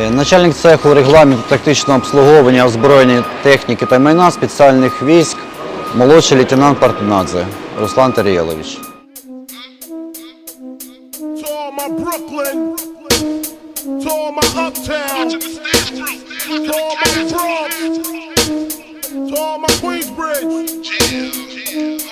Е, Начальник цеху регламенту тактичного обслуговування озброєння техніки та майна спеціальних військ, молодший лейтенант Партунадзе Руслан Тарієлович. To all.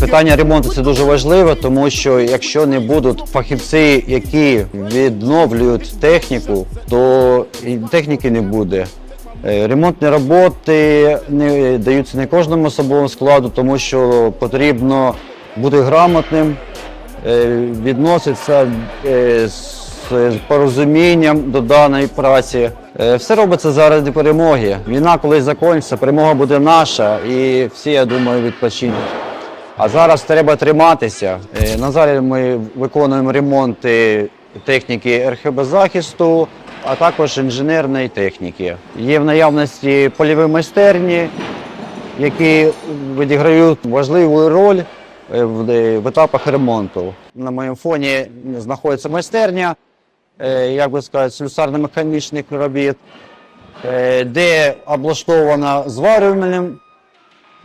Питання ремонту це дуже важливо, тому що якщо не будуть фахівці, які відновлюють техніку, то і техніки не буде. Е, Ремонтні роботи не даються не кожному особовому складу, тому що потрібно бути грамотним, е, відноситися е, з порозумінням до даної праці. Е, Все робиться заради перемоги. Війна колись закінчиться, перемога буде наша, і всі, я думаю, відпочинуть. А зараз треба триматися. Е, На зараз ми виконуємо ремонти техніки РХБ захисту, а також інженерної техніки. Є в наявності польові майстерні, які відіграють важливу роль е, в, е, етапах ремонту. На моєму фоні знаходиться майстерня, е, як би сказати, слюсарно-механічних робіт, е, де облаштована зварювальним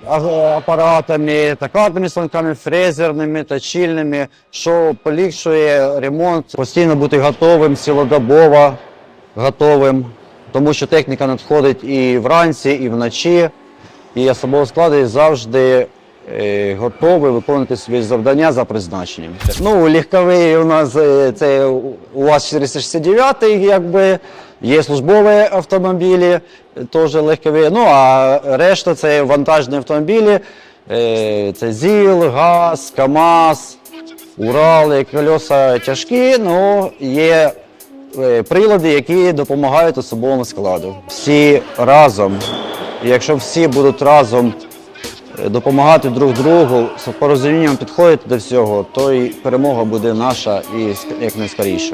апаратами, токарними станками, фрезерними, точильними, що полегшує ремонт, постійно бути готовим, цілодобово готовим, тому що техніка надходить і вранці, і вночі, і особовий склад завжди е, готовий виконувати свої завдання за призначенням. Ну, легковий у нас е, це УАЗ 469, якби є службові автомобілі, теж легкові. Ну а решта це вантажні автомобілі, е, це ЗІЛ, ГАЗ, КАМАЗ, Урали, колеса тяжкі, але є прилади, які допомагають особовому складу. Всі разом, якщо всі будуть разом допомагати друг другу, з порозумінням підходити до всього, то і перемога буде наша і ск- якнайскоріше.